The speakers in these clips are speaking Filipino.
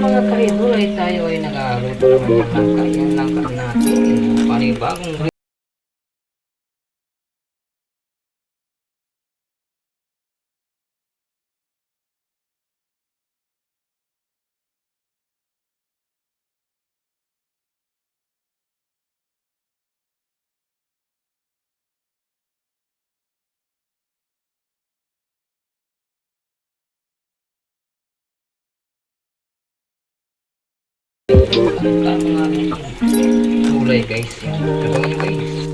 mga kaidol ay tayo ay nag-aaluto naman ng langka. Yung langka natin, panibagong kulay guys. Nyo guys.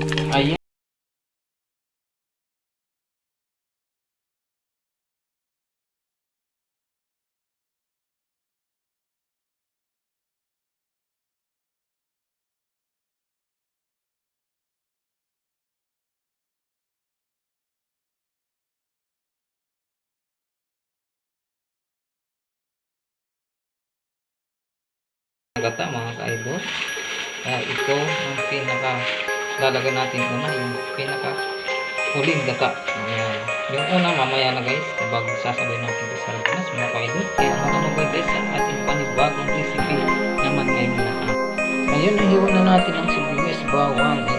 Gata mga ka-idol. Kaya ito ang pinaka lalagyan natin una yung pinaka huling gata. Ayan. Yung una mamaya na guys kapag sasabay natin sa Pilipinas mga ka-idol. Kaya matanong guys sa ating panibagong recipe naman ngayon na Ngayon nahiwan na natin ang sibuyas bawang.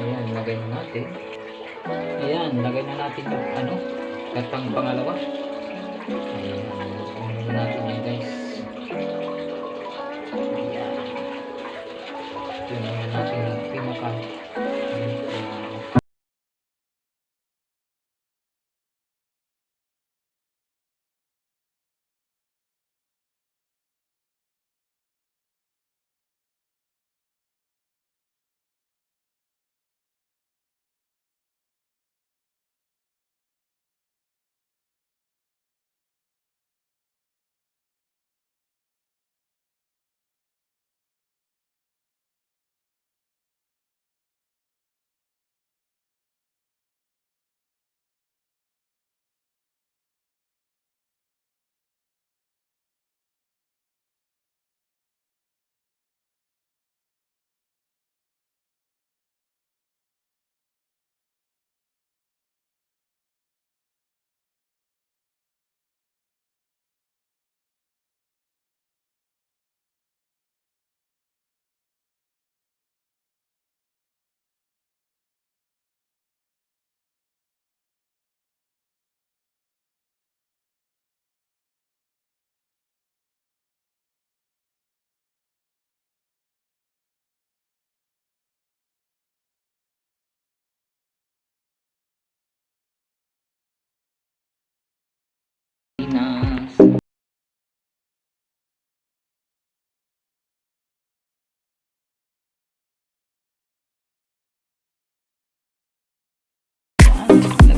Ayan, lagay na natin. Ayan, lagay na natin yung ano, katang pangalawa. Ayan, lagay na natin yan guys. Ayan. Yun na natin yung pinaka.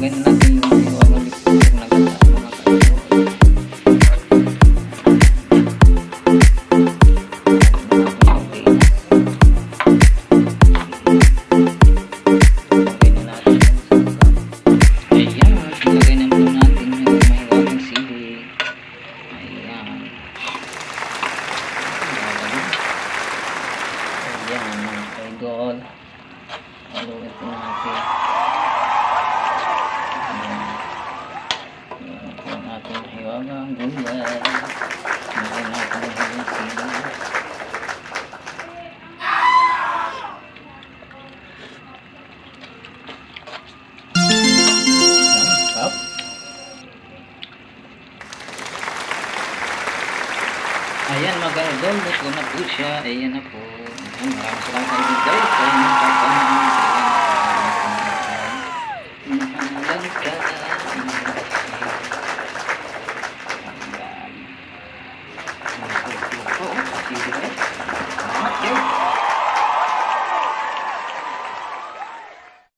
Ayan, lagay na muna natin yung mahiwagang sili. Ayan. Ayan, mga kaidol. Haluin po natin. Ayan mga idol, ito na po siya. Ayan na po. Ayan, maraming salamat sa inyo guys. Ayan, nakapanahan sa inyo. Mahalagang ka.